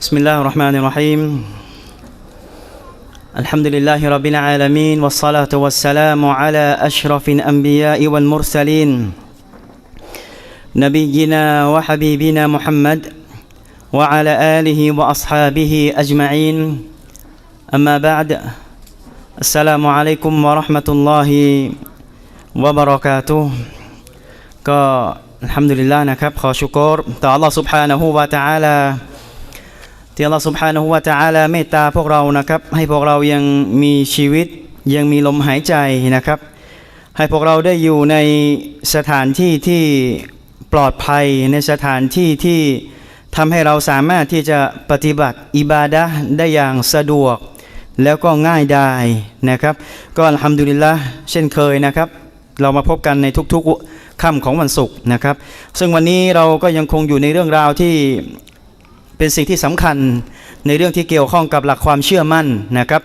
بسم الله الرحمن الرحيم الحمد لله رب العالمين والصلاة والسلام على أشرف الأنبياء والمرسلين نبينا وحبيبنا محمد وعلى آله وأصحابه أجمعين أما بعد السلام عليكم ورحمة الله وبركاته ก็อัลฮัมดุลิลลาห์นะครับ ขอชุกรต่อ Allah سبحانه และ تعالى ที่เราสุภฮานะฮุวะตาลาเมตตาพวกเรานะครับ ให้พวกเรายังมีชีวิตยังมีลมหายใจนะครับ ให้พวกเราได้อยู่ในสถานที่ที่ปลอดภัยในสถานที่ที่ทำให้เราสามารถที่จะปฏิบัติอิบาดะได้อย่างสะดวก แล้วก็ง่ายดายนะครับ ก็ทำดุลิละเช่นเคยนะครับ เรามาพบกันในทุกๆค่ำของวันศุกร์นะครับ ซึ่งวันนี้เราก็ยังคงอยู่ในเรื่องราวที่ เป็นสิ่งที่สำคัญในเรื่องที่เกี่ยวข้องกับหลักความเชื่อมั่นนะครับ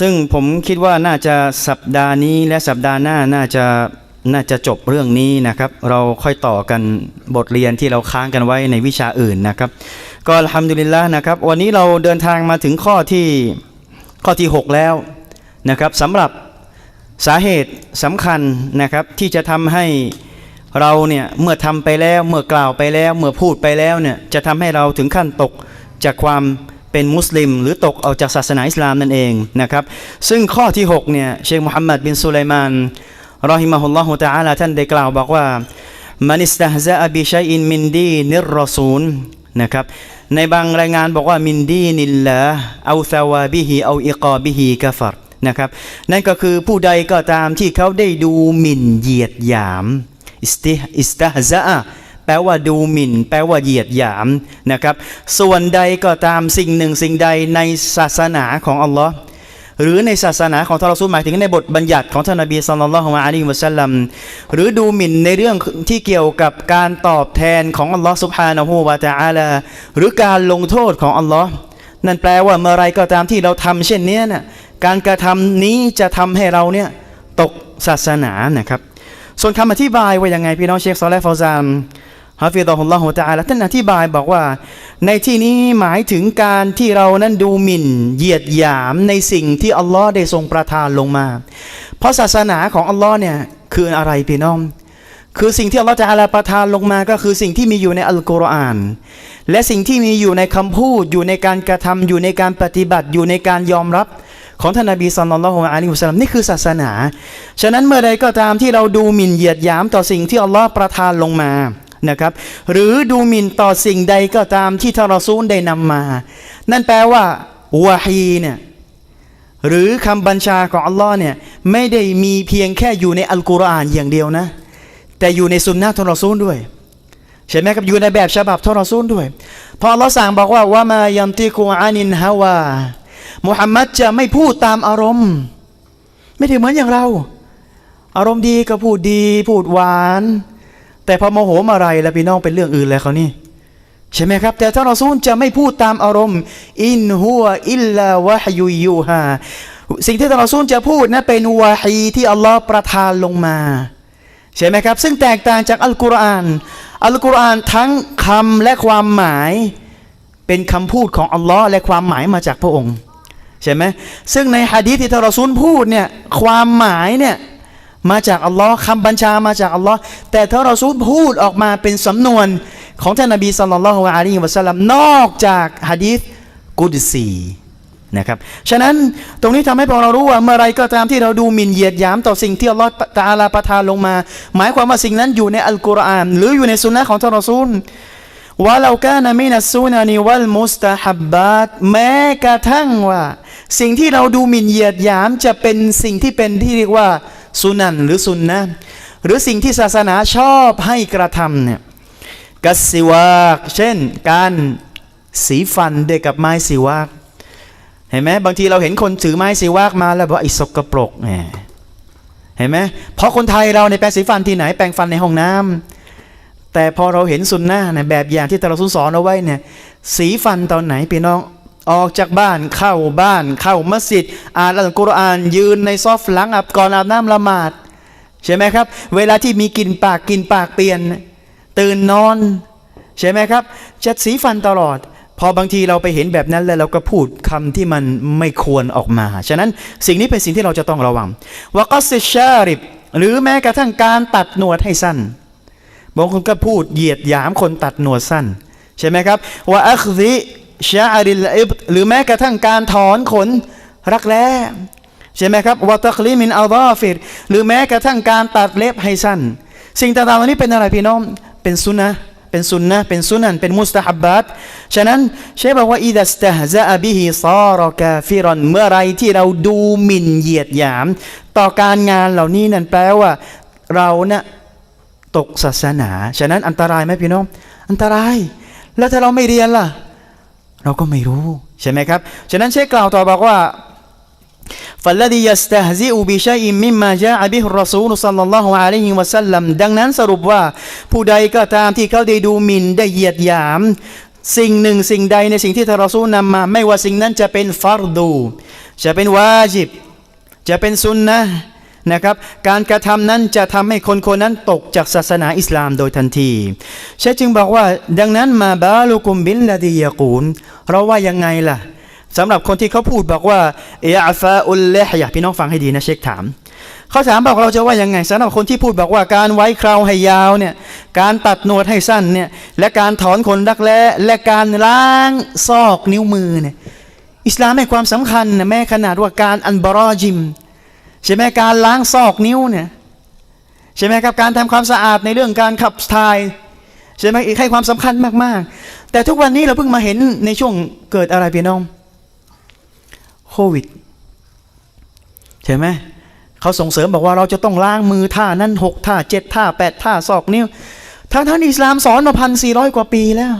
ซึ่งผมคิดว่าน่าจะสัปดาห์นี้และสัปดาห์หน้าน่าจะน่าจะจบเรื่องนี้นะครับ เราค่อยต่อกันบทเรียนที่เราค้างกันไว้ในวิชาอื่นนะครับ ก็อัลฮัมดุลิลละนะครับ วันนี้เราเดินทางมาถึงข้อที่ข้อที่ 6 แล้วนะครับสำหรับสาเหตุสำคัญนะครับที่จะทำให้ เราเนี่ยเมื่อทำไปแล้วเมื่อกล่าวไปแล้ว เมื่อพูดไปแล้วเนี่ยจะทำให้เราถึงขั้นตกจากความเป็นมุสลิม หรือตกออกจากศาสนาอิสลามนั่นเองนะครับ ซึ่งข้อที่6เนี่ยเชคมุฮัมมัดบินสุไลมานรอฮิมะฮุลลอฮุตะอาลาท่านได้กล่าวบอกว่ามันิสตะฮซะบิชัยอินมินดีนิรรอซูลนะครับในบางรายงานบอกว่ามินดีนิลละเอาซาวาบิฮิเอาอิกาบิฮิกะฟัรนะครับนั่นก็คือผู้ใดก็ตามที่เขาได้ดูหมิ่นเหยียดหยาม อิสติอิสตะฮซะแปลว่าดูหมิ่น แปลว่าเหยียดหยามนะครับ ส่วนใดก็ตามสิ่งหนึ่งสิ่งใดในศาสนาของอัลลอฮ์หรือในศาสนาของท่านรอซูลหมายถึงในบทบัญญัติของท่านนบีสุลต่านละฮ์อะลัยฮิวะสัลลัมหรือดูหมิ่นในเรื่องที่เกี่ยวกับการตอบแทนของอัลลอฮ์สุบฮานะฮูวะตะอาลาหรือการลงโทษของอัลลอฮ์นั่นแปลว่าเมื่อไรก็ตามที่เราทำเช่นนี้น่ะการกระทำนี้จะทำให้เราเนี่ยตกศาสนานะครับ ส่วนคำอธิบายว่ายังไงพี่น้องเชคซอลและฟาซานฮาฟิดอฮุลลอฮุตะอาลาท่านอธิบายบอกว่า ในที่นี้หมายถึงการที่เรานั้นดูหมิ่น เหยียดหยามในสิ่งที่อัลลอฮ์ได้ทรงประทานลงมา เพราะศาสนาของอัลลอฮ์เนี่ยคืออะไรพี่น้อง คือสิ่งที่อัลลอฮ์จะอาลาประทานลงมาก็คือสิ่งที่มีอยู่ในอัลกุรอาน และสิ่งที่มีอยู่ในคำพูดอยู่ในการกระทำอยู่ในการปฏิบัติอยู่ในการยอมรับของท่านนบีสุลต่านละฮ์อะลัยฮิวสัลลัมนี่คือศาสนา ฉะนั้นเมื่อใดก็ตามที่เราดูหมิ่นเหยียดหยามต่อสิ่งที่อัลลอฮ์ประทานลงมานะครับ หรือดูหมิ่นต่อสิ่งใดก็ตามที่ทารซูลได้นำมา นั่นแปลว่าวะฮีเนี่ยหรือคำบัญชาของอัลลอฮ์เนี่ยไม่ได้มีเพียงแค่อยู่ในอัลกุรอานอย่างเดียวนะ แต่อยู่ในสุนนะทรอซูลด้วย ใช่ไหมครับอยู่ในแบบฉบับทรอซูลด้วย พออัลลอฮ์สั่งบอกว่าว่ามายันติกูอานินฮาวามุฮัมมัดจะไม่พูดตามอารมณ์ ไม่ได้เหมือนอย่างเรา อารมณ์ดีก็พูดดี พูดหวาน แต่พอโมโหมาอะไรแล้วพี่น้องเป็นเรื่องอื่นแล้วเขานี่ใช่ไหมครับ แต่ท่านรอซูลจะไม่พูดตามอารมณ์ อินหัวอิลลาวะฮยุยูฮาสิ่งที่ท่านรอซูลจะพูดนะเป็นวาฮีที่อัลลอฮ์ประทานลงมา ใช่ไหมครับ ซึ่งแตกต่างจากอัลกุรอาน อัลกุรอานทั้งคำและความหมายเป็นคำพูดของอัลลอฮ์และความหมายมาจากพระองค์ใช่ไหมซึ่งในฮะดีษที่ทารอซูลพูดเนี่ยความหมายเนี่ยมาจากอัลลอฮ์คำบัญชามาจากอัลลอฮ์แต่ทารอซูลพูดออกมาเป็นสำนวนของท่านนบีสัลลัลลอฮุอะลัยฮิวะสัลลัมนอกจากฮะดีษกุดซี นะครับ ฉะนั้นตรงนี้ทำให้พวกเรารู้ว่าเมื่อไรก็ตามที่เราดูหมิ่นเหยียดหยามต่อสิ่งที่อัลลอฮ์ตาลาประทานลงมา หมายความว่าสิ่งนั้นอยู่ในอัลกุรอาน หรืออยู่ในสุนนะของท่านรอซูลว่าเรากานามินัสซูนานิวัลมุสตาฮับบาตแม้กระทั่งว่า สิ่งที่เราดูหมิ่นเหยียดหยามจะเป็นสิ่งที่เป็นที่เรียกว่าสุนันหรือสุนนะหรือสิ่งที่ศาสนาชอบให้กระทำเนี่ยกัสซิวากเช่น การสีฟันด้วยกับไม้สีวาก เห็นไหมบางทีเราเห็นคนถือไม้สีวากมาแล้วบอกไอ้สกปรกแหมเห็นไหมเพราะคนไทยเราในแปรงสีฟันที่ไหนแปรงฟันในห้องน้ำแต่พอเราเห็นสุนนะในแบบอย่างที่ตะเราสอนเอาไว้เนี่ยสีฟันตอนไหนพี่น้องออกจากบ้านเข้าบ้านเข้ามัสยิดอ่านอัลกุรอานยืนในซอฟหลังอับก่อนอาบน้ำละหมาดใช่ไหมครับ เวลาที่มีกลิ่นปากกลิ่นปากเปลี่ยน ตื่นนอน ใช่ไหมครับเช็ดสีฟันตลอด พอบางทีเราไปเห็นแบบนั้นแล้วเราก็พูดคำที่มันไม่ควรออกมา ฉะนั้นสิ่งนี้เป็นสิ่งที่เราจะต้องระวังวกัสชาริบหรือแม้กระทั่งการตัดหนวดให้สั้นบางคนก็พูดเหยียดหยามคนตัดหนวดสั้น ใช่ไหมครับว่าอัคซิชาริลอิบหรือแม้กระทั่งการถอนขนรักแร้ใช่ไหมครับวะตักลีมินอัลดาฟิรหรือแม้กระทั่งการตัดเล็บให้สั้น สิ่งต่างๆเหล่านี้เป็นอะไรพี่น้องเป็นสุนนะ เป็นสุนนะเป็นสุนันเป็นมุสตาฮับบัตฉะนั้นเชฟบอกว่าอิดัสตะฮซะบิฮิซารอกาฟิรอนเมื่อไรที่เราดูหมิ่นเหยียดหยาม ต่อการงานเหล่านี้นั่นแปลว่า เราเนี่ยตกศาสนา ฉะนั้นอันตรายไหมพี่น้อง อันตราย แล้วถ้าเราไม่เรียนล่ะ เราก็ไม่รู้ ใช่ไหมครับ ฉะนั้นเชคกล่าวต่อบอกว่า فالذي يستهزئ بشيء مما جاء به الرسول صلى الله عليه وسلم ดังนั้นสรุปว่า ผู้ใดก็ตามที่เขาได้ดูหมิ่นได้เหยียดหยาม สิ่งหนึ่งสิ่งใดในสิ่งที่ท่านรอซูลนำมา ไม่ว่าสิ่งนั้นจะเป็นฟัรดู จะเป็นวาจิบ จะเป็นซุนนะห์นะครับ การกระทำนั้นจะทำให้คนคนนั้นตกจากศาสนาอิสลามโดยทันทีเชคจึงบอกว่า ดังนั้นมาบาลุกุมบิลลาดียากูลเราว่ายังไงล่ะ สำหรับคนที่เขาพูดบอกว่าเออาฟาอุลเลฮยะพี่น้องฟังให้ดีนะเชคถามเขาถามบอกเราจะว่ายังไงสำหรับคนที่พูดบอกว่าการไว้คราวให้ยาวเนี่ยการตัดหนวดให้สั้นเนี่ยและการถอนขนรักแร้และการล้างซอกนิ้วมือเนี่ยอิสลามให้ความสำคัญนะแม้ขนาดว่าการอันบรอจิมใช่ไหมการล้างซอกนิ้วเนี่ยใช่ไหมครับการทำความสะอาดในเรื่องการขับถ่ายใช่ไหมอีกให้ความสำคัญมากๆ แต่ทุกวันนี้เราเพิ่งมาเห็นในช่วงเกิดอะไรพี่น้อง โควิด ใช่ไหมเขาส่งเสริมบอกว่าเราจะต้องล้างมือท่านั้นหกท่าเจ็ดท่าแปดท่าซอกนิ้วทั้งท่านอิสลามสอนมาพันสี่ร้อยกว่าปีแล้ว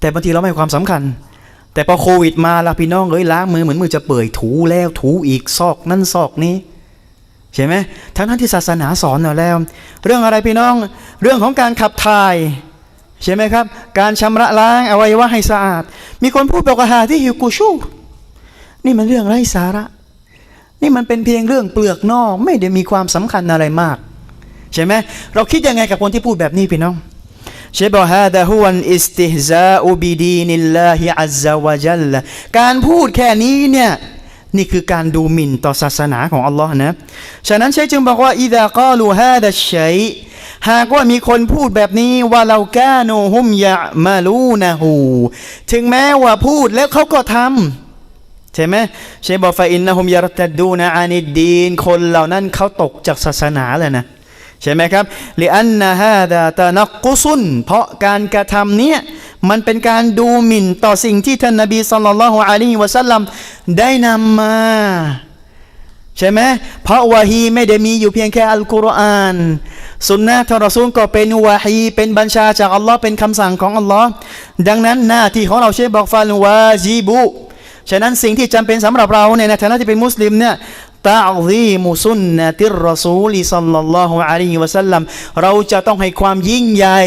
แต่บางทีเราไม่ความสำคัญ แต่พอโควิดมาละพี่น้องเอ้ยล้างมือเหมือนมือจะเปื่อยถูแล้วถูอีกซอกนั่นซอกนี้ใช่ไหมทั้งนั้นที่ศาสนาสอนเราแล้ว เรื่องอะไรพี่น้อง เรื่องของการขับถ่ายใช่ไหมครับ การชำระล้างอวัยวะให้สะอาด มีคนพูดบอกว่าหาที่ฮิวกูชู นี่มันเรื่องไร้สาระ นี่มันเป็นเพียงเรื่องเปลือกนอก ไม่ได้มีความสำคัญอะไรมาก ใช่ไหมเราคิดยังไงกับคนที่พูดแบบนี้พี่น้องเชบอกฮาดะฮุวันอิสติฮซาอุบิดีนิลลาฮิอัลซาวะจัลลการพูดแค่นี้เนี่ยนี่คือการดูหมิ่นต่อศาสนาของอัลลอฮ์นะ ฉะนั้นเชคจึงบอกว่าอิดะกาลูฮาดะชัยหากว่ามีคนพูดแบบนี้ว่าเราแกโนฮุมยะมาลูนะฮูถึงแม้ว่าพูดแล้วเขาก็ทำ ใช่ไหมเชคบอกฟาอินนะฮุมยารตัดดูนะอานิดีนคนเหล่านั้นเขาตกจากศาสนาเลยนะใช่ไหมครับลิอันนะฮาดาตานักกุซุน เพราะการกระทำเนี้ยมันเป็นการดูหมิ่นต่อสิ่งที่ท่านนบีสัลลัลลอฮุอะลัยฮิวะสัลลัมได้นำมาใช่ไหมเพราะวะฮีไม่ได้มีอยู่เพียงแค่อัลกุรอาน สุนนะทรซูลก็เป็นวะฮีเป็นบัญชาจากอัลลอฮ์เป็นคำสั่งของอัลลอฮ์ดังนั้นหน้าที่ของเราเชฟบอกฟันวาจีบุ ฉะนั้นสิ่งที่จำเป็นสำหรับเราเนี่ยในฐานะที่เป็นมุสลิมเนี่ยตาซีมุสุนนะติรอซูลิสัลลัลลอฮุอะลัยฮิวะสัลลัมเราจะต้องให้ความยิ่งใหญ่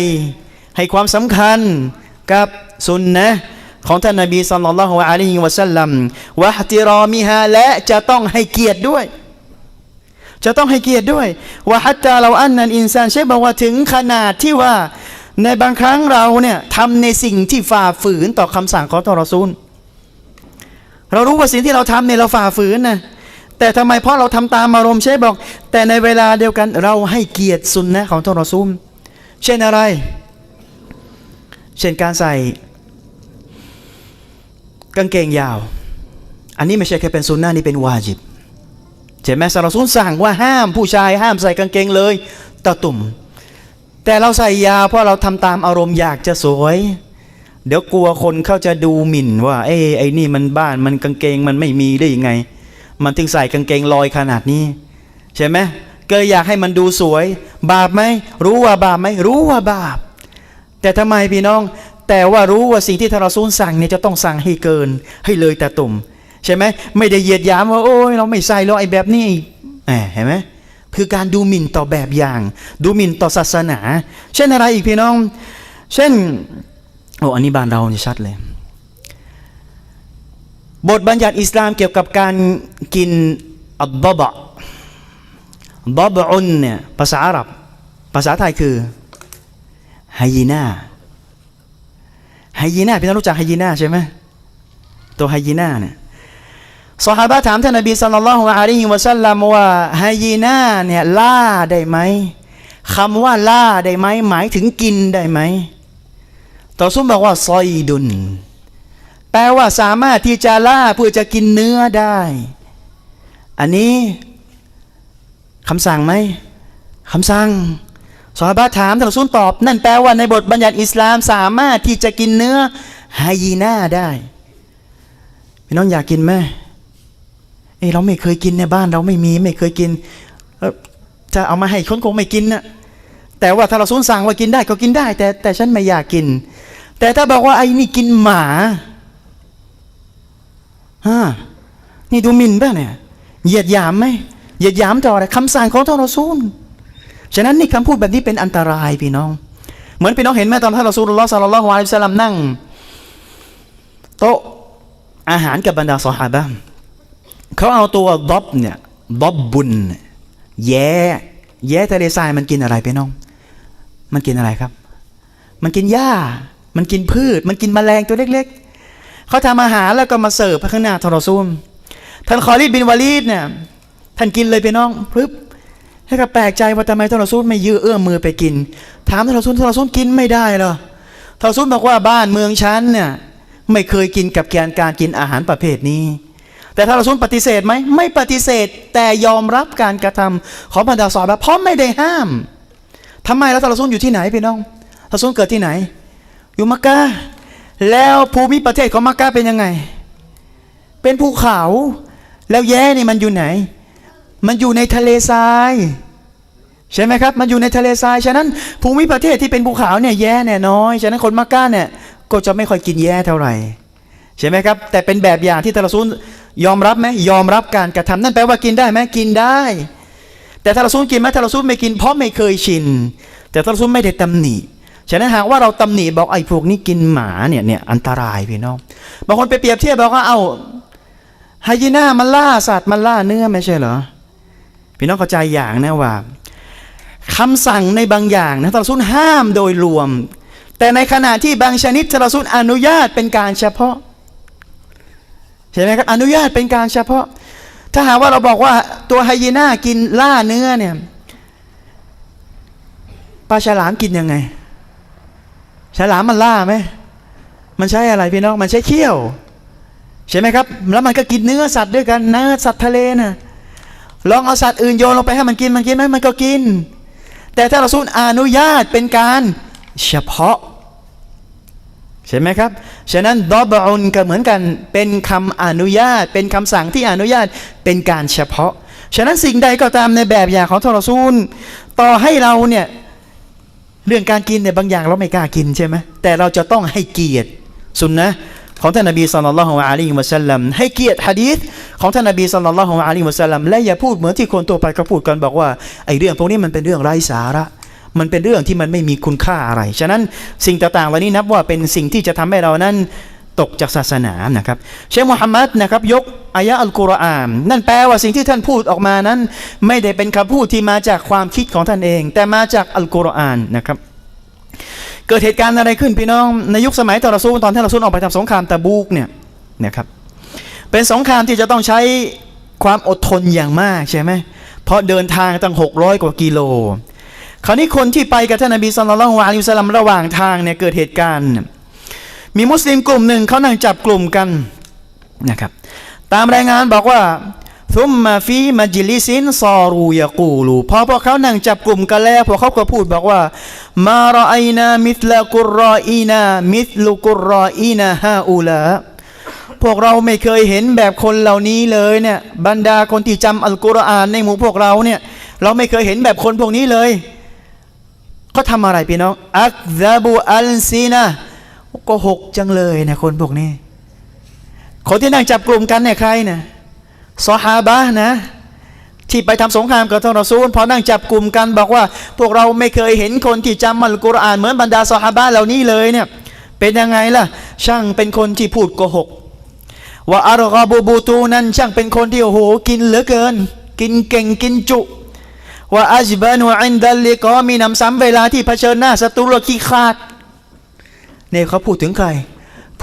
ให้ความสำคัญกับสุนนะของท่านนบีสัลลัลลอฮุอะลัยฮิวะสัลลัมวะฮติรอมิฮาและจะต้องให้เกียรติด้วย จะต้องให้เกียรติด้วยว่าฮัตตาเราอันนันอินซานเชฟบอกว่าถึงขนาดที่ว่าในบางครั้งเราเนี่ยทำในสิ่งที่ฝ่าฝืนต่อคำสั่งของทรอซูล เรารู้ว่าสิ่งที่เราทำเนี่ยเราฝ่าฝืนนะแต่ทำไมเพราะเราทำตามอารมณ์เชฟบอก แต่ในเวลาเดียวกันเราให้เกียรติสุนนะของทรอซูลเช่นอะไร เช่นการใส่กางเกงยาว อันนี้ไม่ใช่แค่เป็นสุนนะนี่เป็นวาจิบใช่ไหมสารซูลสั่งว่าห้ามผู้ชายห้ามใส่กางเกงเลยตะตุ่ม แต่เราใส่ยาวเพราะเราทำตามอารมณ์อยากจะสวย เดี๋ยวกลัวคนเขาจะดูหมิ่นว่า เอ้ไอ้นี่มันบ้านมันกางเกงมันไม่มีได้ยังไง มันถึงใส่กางเกงลอยขนาดนี้ ใช่ไหมก็อยากให้มันดูสวย บาปไหมรู้ว่าบาปไหมรู้ว่าบาป แต่ทำไมพี่น้อง แต่ว่ารู้ว่าสิ่งที่ทารอซูลสั่งเนี่ยจะต้องสั่งให้เกิน ให้เลยแต่ตุ่มใช่ไหมไม่ได้เหยียดยามว่าโอ้ยเราไม่ใส่แล้วไอ้แบบนี้แหมเห็นไหมคือการดูหมิ่นต่อแบบอย่าง ดูหมิ่นต่อศาสนา เช่นอะไรอีกพี่น้อง เช่น โอ้อันนี้บ้านเราเนี่ยชัดเลย บทบัญญัติอิสลามเกี่ยวกับการกินอับบะบะบะบะอุนเนี่ยภาษาอาหรับ ภาษาไทยคือไฮยีน่าไฮยีน่าพี่น้องรู้จักไฮยีน่าใช่ไหมตัวไฮยีน่าเนี่ยสหายถามท่านนบีสัลลัลลอฮุอะลัยฮิวะสัลลัมว่าไฮยีน่าเนี่ยล่าได้ไหมคำว่าล่าได้ไหมหมายถึงกินได้ไหม ต่อซุมบอกว่าซอยดุน แปลว่าสามารถที่จะล่าเพื่อจะกินเนื้อได้ อันนี้คำสั่งไหมคำสั่งสหบาถามท่านรอซูลตอบ นั่นแปลว่าในบทบัญญัติอิสลามสามารถที่จะกินเนื้อไฮยีน่าได้พี่น้องอยากกินไหมเอ้เราไม่เคยกินในบ้านเราไม่มีไม่เคยกิน จะเอามาให้คนคงไม่กินนะแต่ว่าถ้าเราซูลสั่งว่ากินได้ก็กินได้ แต่แต่ฉันไม่อยากกิน แต่ถ้าบอกว่าไอ้นี่กินหมาฮะนี่ดูหมินป่ะเนี่ยเหยียดหยามไหมเหยียดหยามต่ออะไรคำสั่งของท่านรอซูลฉะนั้นนี่คำพูดแบบนี้เป็นอันตรายพี่น้อง เหมือนพี่น้องเห็นไหมตอนท่านรอซูลลลอสัลลัลลอฮุอะลัยฮิสัลลัมนั่ง โต๊ะอาหารกับบรรดาสหายบ้างเขาเอาตัวดอบเนี่ยดอบบุญ แย่แย่ทะเลทรายมันกินอะไรพี่น้อง มันกินอะไรครับ มันกินหญ้า มันกินพืช มันกินแมลงตัวเล็ก ๆ เขาทำอาหารแล้วก็มาเสิร์ฟข้างหน้าทรอซูลท่านคอลีดบินวาลีดเนี่ยท่านกินเลยพี่น้องปึ๊บให้ก็แปลกใจว่าทำไมทรอซูลไม่ยื้อเอื้อมมือไปกิน ถามทรอซูลท่านรอซูลกินไม่ได้เหรอทรอซูลบอกว่าบ้านเมืองฉันเนี่ยไม่เคยกินกับแกนการกินอาหารประเภทนี้ แต่ทารอซูลปฏิเสธไหม ไม่ปฏิเสธแต่ยอมรับการกระทำของบรรดาสอบเพราะไม่ได้ห้ามทำไมแล้วทารอซูลอยู่ที่ไหนพี่น้องทารอซูลเกิดที่ไหน อยู่มักกะแล้วภูมิประเทศของมักกะเป็นยังไง เป็นภูเขา แล้วแย่นี่มันอยู่ไหน มันอยู่ในทะเลทราย ใช่ไหมครับ มันอยู่ในทะเลทราย ฉะนั้นภูมิประเทศที่เป็นภูเขาเนี่ยแย่แน่น้อย ฉะนั้นคนมักกะเนี่ยก็จะไม่ค่อยกินแย่เท่าไหร่ใช่ไหมครับ แต่เป็นแบบอย่างที่ทารซูลยอมรับไหมยอมรับการกระทำนั่นแปลว่ากินได้ไหมกินได้ แต่ทารซูลกินไหมทารซูลไม่กินเพราะไม่เคยชิน แต่ทารซูลไม่ได้ตำหนิ ฉะนั้นหากว่าเราตำหนิบอกไอ้พวกนี้กินหมาเนี่ยเนี่ยอันตรายพี่น้องบางคนไปเปรียบเทียบบอกว่าเอา้าไฮยีน่ามันล่าสัตว์มันล่าเนื้อไม่ใช่เหรอพี่น้องเข้าใจอย่างนะว่าคำสั่งในบางอย่างนะทารุนห้ามโดยรวม แต่ในขณะที่บางชนิดทารุนอนุญาตเป็นการเฉพาะใช่ไหมครับอนุญาตเป็นการเฉพาะ ถ้าหากว่าเราบอกว่าตัวไฮยีน่ากินล่าเนื้อเนี่ยปลาฉลามกินยังไง ฉลามมันล่าไหมมันใช้อะไรพี่น้องมันใช้เขี้ยว ใช่ไหมครับ แล้วมันก็กินเนื้อสัตว์ด้วยกันเนื้อสัตว์ทะเลน่ะลองเอาสัตว์อื่นโยนลงไปให้มันกินมันกินไหมมันก็กิน แต่ถ้าเราสูนอนุญาตเป็นการเฉพาะ ใช่ไหมครับ ฉะนั้นดอบอุนก็เหมือนกันเป็นคำอนุญาต เป็นคำสั่งที่อนุญาตเป็นการเฉพาะ ฉะนั้นสิ่งใดก็ตามในแบบอย่างของทรซูล ต่อให้เราเนี่ย เรื่องการกินเนี่ยบางอย่างเราไม่กล้ากินใช่ไหมแต่เราจะต้องให้เกียรติสุนนะของท่านนบีสัลลัลลอฮุอะลัยฮิวะสัลลัมให้เกียรติฮะดีษของท่านนบีสัลลัลลอฮุอะลัยฮิวะสัลลัมและอย่าพูดเหมือนที่คนตัวไปก็พูดกันบอกว่าไอ้เรื่องพวกนี้มันเป็นเรื่องไร้สาระมันเป็นเรื่องที่มันไม่มีคุณค่าอะไร ฉะนั้นสิ่งต่างๆเหล่านี้นับว่าเป็นสิ่งที่จะทำให้เรานั้นตกจากศาสนานะครับ เชคมุฮัมมัดนะครับยก อายะอัลกุรอานนั่นแปลว่าสิ่งที่ท่านพูดออกมานั้น ไม่ได้เป็นคำพูดที่มาจากความคิดของท่านเอง แต่มาจากอัลกุรอานนะครับ เกิดเหตุการณ์อะไรขึ้นพี่น้องในยุคสมัยตอนรอซูลตอนที่รอซูลออกไปทำสงครามตะบูกเนี่ยนะครับเป็นสงครามที่จะต้องใช้ความอดทนอย่างมากใช่ไหมเพราะเดินทางตั้ง 600 กว่ากิโล คราวนี้คนที่ไปกับท่านนบีสุลต่านละฮ์อะลัยฮิวสลัมระหว่างทางเนี่ยเกิดเหตุการณ์ มีมุสลิมกลุ่มหนึ่งเขานั่งจับกลุ่มกันนะครับ ตามรายงานบอกว่าทุมมาฟีมัจลิซินซอรูยากูลูพอพวกเขานั่งจับกลุ่มกันแล้วพวกเขาก็พูดบอกว่า มารอไอนามิสลากุรรออีนามิสลุกุรรออีนาฮาอูลาพวกเราไม่เคยเห็นแบบคนเหล่านี้เลยเนี่ยบรรดาคนที่จำอัลกุรอานในหมู่พวกเราเนี่ย เราไม่เคยเห็นแบบคนพวกนี้เลยเขาทำอะไรพี่น้องอักซาบูอัลซีนาก็หกจังเลยนะคนพวกนี้ คนที่นั่งจับกลุ่มกันเนี่ยใครนะซอฮาบะนะที่ไปทำสงครามกับท่านรอซูลพอนั่งจับกลุ่มกันบอกว่า พวกเราไม่เคยเห็นคนที่จำอัลกุรอานเหมือนบรรดาซอฮาบะเหล่านี้เลยเนี่ยเป็นยังไงล่ะ ช่างเป็นคนที่พูดโกหกว่าอารกอบูบูตูนั้นช่างเป็นคนที่โอ้โหกินเหลือเกิน กินเก่งกินจุว่าอัจบานูอินดัลลิกอมีนำซ้ำเวลาที่เผชิญหน้าศัตรูขี้ขาดเนี่ยเขาพูดถึงใคร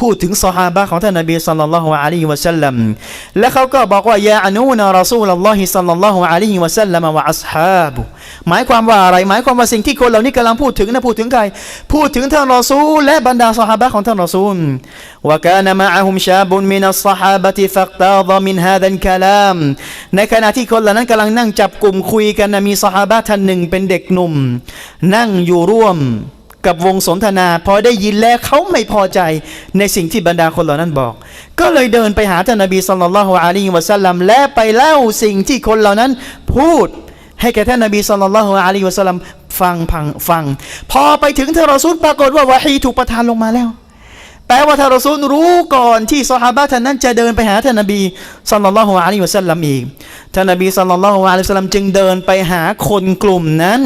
พูดถึงซอฮาบะของท่านนบีสัลลัลลอฮุอะลัยฮิวะสัลลัมและเขาก็บอกว่ายาอนูนะรอซูลลอฮิสัลลัลลอฮุอะลัยฮิวะสัลลัมวะอัศฮาบุหมายความว่าอะไรหมายความว่าสิ่งที่คนเหล่านี้กำลังพูดถึงนะพูดถึงใครพูดถึงท่านรอซูลและบรรดาซอฮาบะของท่านรอซูลวะกานมะอะฮุมชาบุนมินัสซอฮาบะติฟักตาฎมินฮาดัลคลามในขณะที่คนเหล่านั้นกำลังนั่งจับกลุ่มคุยกันนะมีซอฮาบะท่านหนึ่งเป็นเด็กหนุ่ม นั่งอยู่ร่วม กับวงสนทนา พอได้ยินแล้วเขาไม่พอใจในสิ่งที่บรรดาคนเหล่านั้นบอก ก็เลยเดินไปหาท่านนบีสุลต่านละฮ์อะลัยฮิวะสัลลัมและไปเล่าสิ่งที่คนเหล่านั้นพูดให้แก่ท่านนบีสุลต่านละฮ์อะลัยฮิวะสัลลัมฟังพังฟัง พอไปถึงท่านรอซูลปรากฏว่าวะฮีถูกประทานลงมาแล้วแปลว่าท่านรอซูลรู้ก่อนที่ซอฮาบะท่านนั้นจะเดินไปหาท่านนบีสัลลัลลอฮุอะลัยฮิวะสัลลัมอีกท่านนบีสัลลัลลอฮุอะลัยฮิวะสัลลัมจึงเดินไปหาคนกลุ่มนั้น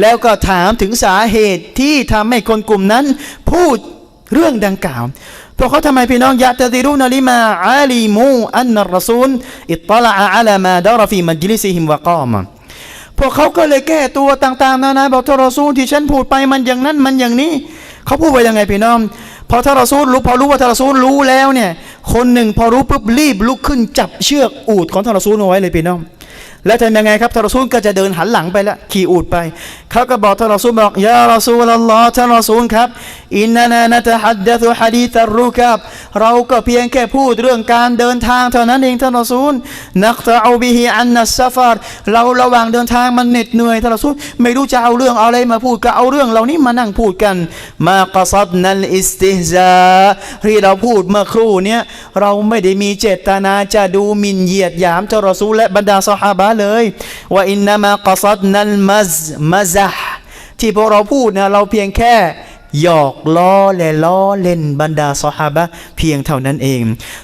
แล้วก็ถามถึงสาเหตุที่ทำให้คนกลุ่มนั้น พูดเรื่องดังกล่าวพวกเขาทำไมพี่น้องยะตะดิรุนลิมาอาลีมูอันนัรรอซูลอิตลาอะลามาดารฟีมัจลิซิฮิมวะกามพวกเขาก็เลยแก้ตัวต่างๆนานาบอกทรอซูลที่ฉันพูดไปมันอย่างนั้นมันอย่างนี้ เขาพูดไปยังไงพี่น้อง พอทรอซูลรู้พอรู้ว่าทรอซูลรู้แล้วเนี่ย คนหนึ่งพอรู้ปุ๊บรีบลุกขึ้นจับเชือกอูดของทรอซูลเอาไว้เลยพี่น้อง แล้วทำยังไงครับท่านรอซูลก็จะเดินหันหลังไปล้วขี่อูดไปเขาก็บอกท่านรอซูลบอกยารอซูลอัลลอฮ์ท่านรอซูลครับอินนานานะตะฮัดดะตุฮะดีตัรรุกับเราก็เพียงแค่พูดเรื่องการเดินทางเท่านั้นเองท่านรอซูลนักตะเอาบิฮิอันนัสซาฟาร์เราระหว่างเดินทางมันเหน็ดเหนื่อยท่านรอซูลไม่รู้จะเอาเรื่องเอาอะไรมาพูดก็เอาเรื่องเหล่านี้มานั่งพูดกันมากษัดนัลอิสติฮซาที่เราพูดเมื่อครู่เนี้ยเราไม่ได้มีเจตนาจะดูหมินเหยียดหยามเจ้ารอซูลและบรรดาซอฮาบะเลยว่าอินนามากษัดนัลมัซมัซะที่พวกเราพูดนี่ยเราเพียงแค่หยอกล้อและล้อเล่นบรรดาซอฮาบะเพียงเท่านั้นเอง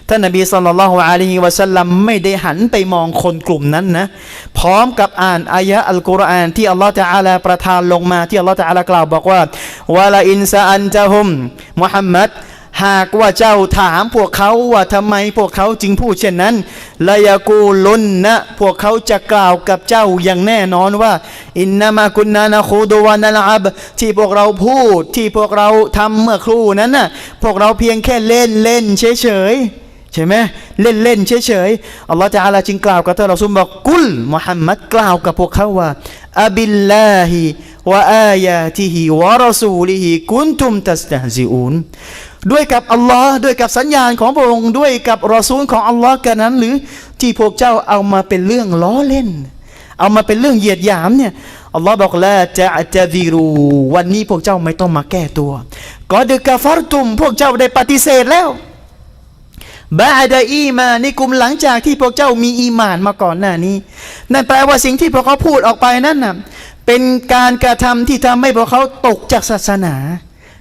ท่านนบีสุลต่านละฮ์อะลัยฮิวะสัลลัมไม่ได้หันไปมองคนกลุ่มนั้นนะ พร้อมกับอ่านอายะอัลกุรอานที่อัลลอฮฺจะอาลาประทานลงมาที่อัลลอฮฺจะอาลากล่าวบอกว่าวะลาอินซาอันจะฮุมมุฮัมมัด หากว่าเจ้าถามพวกเขาว่าทำไมพวกเขาจึงพูดเช่นนั้นลายกูลุนนะ พวกเขาจะกล่าวกับเจ้าอย่างแน่นอนว่า อินนามากุนนานะคูดวานาลอับที่พวกเราพูดที่พวกเราทำเมื่อครู่นั้นน่ะพวกเราเพียงแค่เล่นเล่นเฉยเฉยใช่ไหมเล่นเล่นเฉยเฉยอัลลอฮฺจะอาลาจึงกล่าวกับท่านเราซุมบอกกุลมุฮัมมัดกล่าวกับพวกเขาว่าอับิลลาฮิวะอายาติฮิวะรอซูลิฮิกุนตุมตัสตะฮซิอูน ด้วยกับอัลลอฮ์ด้วยกับสัญญาณของพระองค์ด้วยกับรอซูลของอัลลอฮ์กันนั้น หรือที่พวกเจ้าเอามาเป็นเรื่องล้อเล่น เอามาเป็นเรื่องเหยียดหยามเนี่ยอัลลอฮ์บอกและจะจะดีรูวันนี้พวกเจ้าไม่ต้องมาแก้ตัวก็เดกาฟารตุม พวกเจ้าได้ปฏิเสธแล้วบาดาอีมาในกลุ่มหลังจากที่พวกเจ้ามีอีมานมาก่อนหน้านี้ นั่นแปลว่าสิ่งที่พวกเขาพูดออกไปนั่นน่ะเป็นการกระทำที่ทำให้พวกเขาตกจากศาสนา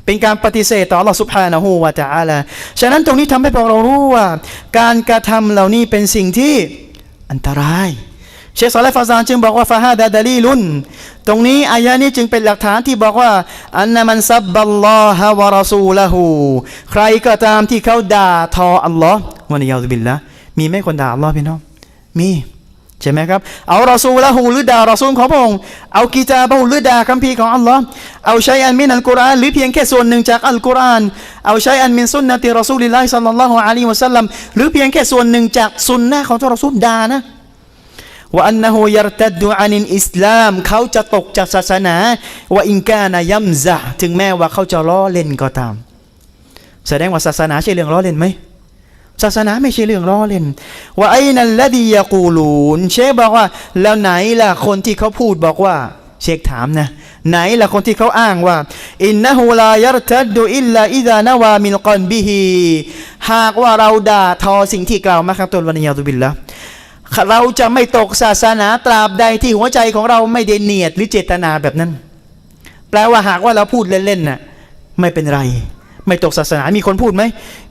เป็นการปฏิเสธต่อ Allah Subhanahu wa Taala ฉะนั้นตรงนี้ทำให้พวกเรารู้ว่า การกระทำเหล่านี้เป็นสิ่งที่อันตราย เชคซอลฟาซานจึงบอกว่าฟาฮาดาดาลีลุน ตรงนี้อายะนี้จึงเป็นหลักฐานที่บอกว่าอันนมันซับบัลลอฮะวะรอซูละหูใครก็ตามที่เขาด่าทออัลลอฮ์วะนิยาซุบิลละมีไหมคนด่าอัลลอฮ์พี่น้องมี ใช่ไหมครับ เอารอซูละหูหรือดารอซูลของพระองค์ เอากีตาบะหูหรือดาคัมภีร์ของอัลลอฮ์เอาใช้อันมินอัลกุรอานหรือเพียงแค่ส่วนหนึ่งจากอัลกุรอาน เอาใช้อันมินสุนนะติรอซูลิลลาฮิสัลลัลลอฮุอะลัยฮิวะสัลลัมหรือเพียงแค่ส่วนหนึ่งจากสุนนะของท่านรอซูลดานะว่าอันนหูยารตัดดูอานินอิสลามเขาจะตกจากศาสนาว่าอินกานายัมซะถึงแม้ว่าเขาจะล้อเล่นก็ตาม แสดงว่าศาสนาใช่เรื่องล้อเล่นไหม ศาสนาไม่ใช่เรื่องล้อเล่นว่าไอ้นั่นละดียากูลูนเชคบอกว่า แล้วไหนล่ะคนที่เขาพูดบอกว่า เชคถามนะ ไหนล่ะคนที่เขาอ้างว่า อินนะฮูลายรัดดูอิลลาอิดานาวามิลกอนบิฮีหากว่าเราด่าทอสิ่งที่กล่าวมาครับตัววันยาตุบิลละเราจะไม่ตกศาสนาตราบใดที่หัวใจของเราไม่ได้เนียดหรือเจตนาแบบนั้น แปลว่าหากว่าเราพูดเล่นๆน่ะไม่เป็นไร ไม่ตกศาสนา มีคนพูดไหม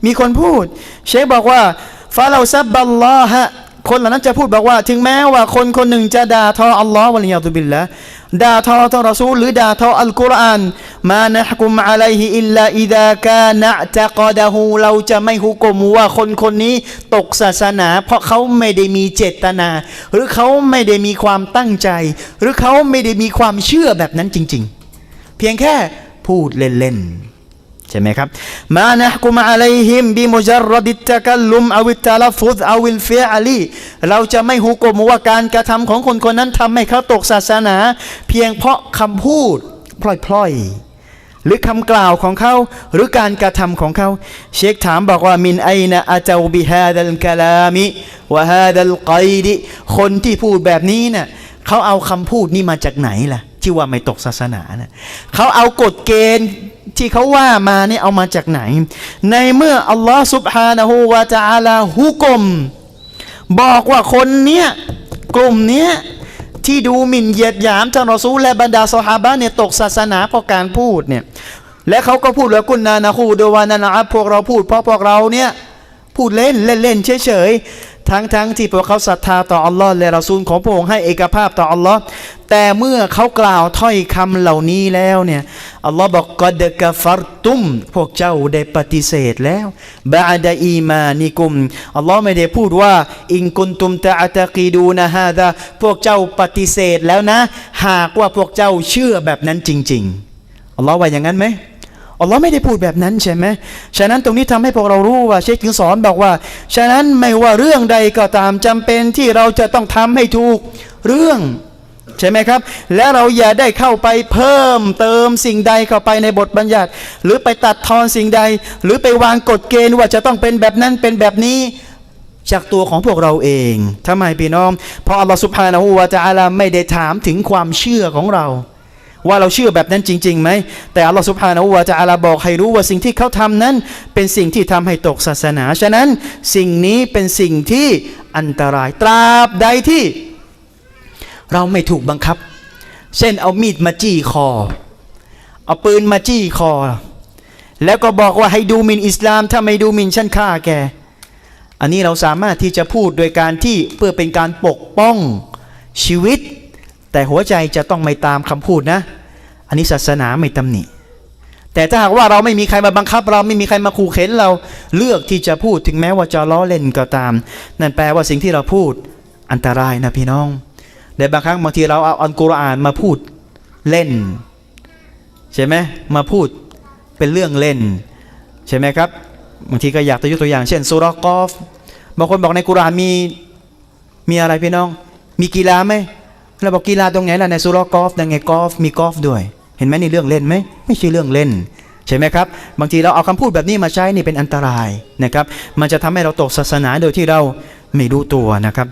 มีคนพูด เชคบอกว่าฟาเราซับบัลลอฮะ คนเหล่านั้นจะพูดบอกว่า ถึงแม้ว่าคนคนหนึ่งจะด่าทออัลลอฮ์วะลิยาตุบิลละด่าทอทอรอซูลหรือด่าทออัลกุรอาน มานะฮกุมอะลัยฮิอิลลาอิดากานะตะกอดะฮูเราจะไม่ฮุกมว่าคนคนนี้ตกศาสนา เพราะเขาไม่ได้มีเจตนา หรือเขาไม่ได้มีความตั้งใจ หรือเขาไม่ได้มีความเชื่อแบบนั้นจริง ๆ เพียงแค่พูดเล่นๆ ใช่ไหมครับมานะกุมอะลัยฮิมบิมุจรรดิตะกัลลุมอวิตตะลฟุดอวิลเฟิอลีเราจะไม่หุกมว่าการกระทำของคนคนนั้นทำให้เขาตกศาสนา เพียงเพราะคำพูดพล่อยๆ หรือคำกล่าวของเขาหรือการกระทำของเขา เชคถามบอกว่ามินไอนะอาเจ้าบิฮาดัลกลามิวะฮาดัลไกดิคนที่พูดแบบนี้น่ะเขาเอาคำพูดนี้มาจากไหนล่ะที่ว่าไม่ตกศาสนานะเขาเอากฎเกณฑ์ ที่เขาว่ามานี่เอามาจากไหน ในเมื่ออัลลอฮ์สุบฮานะฮูวาจาลาฮุกม บอกว่าคนเนี้ยกลุ่มเนี้ยที่ดูหมิ่นเหยียดหยามท่านรอซูและบรรดาสฮาบะเนี่ยตกศาสนาเพราะการพูดเนี่ยและเขาก็พูดว่ากุนนานะคูดวานานะพวกเราพูดเพราะพวกเราเนี่ยพูดเล่นเล่นเล่นเฉยเฉย ทั้งที่พวกเขาศรัทธาต่ออัลลอฮ์และรอซูลของพระองค์ให้เอกภาพต่ออัลลอฮ์แต่เมื่อเขากล่าวถ้อยคำเหล่านี้แล้วเนี่ยอัลลอฮ์บอกกอดกะฟัรตุม พวกเจ้าได้ปฏิเสธแล้วบาดาอีมานิกุมอัลลอฮ์ไม่ได้พูดว่าอิงกุนตุมตะอัตกีดูนะฮาดาพวกเจ้าปฏิเสธแล้วนะ หากว่าพวกเจ้าเชื่อแบบนั้นจริง ๆอัลลอฮ์ว่าอย่างนั้นไหม อัลลอฮ์ไม่ได้พูดแบบนั้นใช่ไหมฉะนั้นตรงนี้ทำให้พวกเรารู้ว่าเชคจึงสอนบอกว่า ฉะนั้นไม่ว่าเรื่องใดก็ตามจำเป็นที่เราจะต้องทำให้ถูกเรื่องใช่ไหมครับ และเราอย่าได้เข้าไปเพิ่มเติมสิ่งใดเข้าไปในบทบัญญัติ หรือไปตัดทอนสิ่งใด หรือไปวางกฎเกณฑ์ว่าจะต้องเป็นแบบนั้นเป็นแบบนี้จากตัวของพวกเราเองทำไมพี่น้อง เพราะอัลลอฮฺสุบฮานะฮูวะตะอาลาไม่ได้ถามถึงความเชื่อของเรา ว่าเราเชื่อแบบนั้นจริงๆไหมแต่อัลลอฮฺสุบฮานะฮูวะตะอาลาบอกให้รู้ว่าสิ่งที่เขาทำนั้น เป็นสิ่งที่ทำให้ตกศาสนา ฉะนั้นสิ่งนี้เป็นสิ่งที่อันตรายตราบใดที่ เราไม่ถูกบังคับ เช่นเอามีดมาจี้คอ เอาปืนมาจี้คอ แล้วก็บอกว่าให้ดูมินอิสลาม ถ้าไม่ดูมินฉันฆ่าแก อันนี้เราสามารถที่จะพูดโดยการที่เพื่อเป็นการปกป้องชีวิต แต่หัวใจจะต้องไม่ตามคำพูดนะ อันนี้ศาสนาไม่ตำหนิ แต่ถ้าหากว่าเราไม่มีใครมาบังคับ เราไม่มีใครมาขู่เข็นเราเลือกที่จะพูดถึงแม้ว่าจะล้อเล่นก็ตาม นั่นแปลว่าสิ่งที่เราพูดอันตรายนะพี่น้องในบางครั้งบางทีเราเอาอัลกุรอานมาพูดเล่น ใช่ไหมมาพูดเป็นเรื่องเล่น ใช่ไหมครับบางทีก็อยากจะยกตัวอย่างเช่นสุรากอฟบางคนบอกในกุรอานมีมีอะไรพี่น้อง มีกีฬาไหม เราบอกกีฬาตรงไหนล่ะในสุรกอล์ฟยังไงกอล์ฟมีกอล์ฟด้วย เห็นไหมนี่เรื่องเล่นไหมไม่ใช่เรื่องเล่นใช่ไหมครับ บางทีเราเอาคำพูดแบบนี้มาใช้นี่เป็นอันตรายนะครับ มันจะทำให้เราตกศาสนาโดยที่เราไม่รู้ตัวนะครับ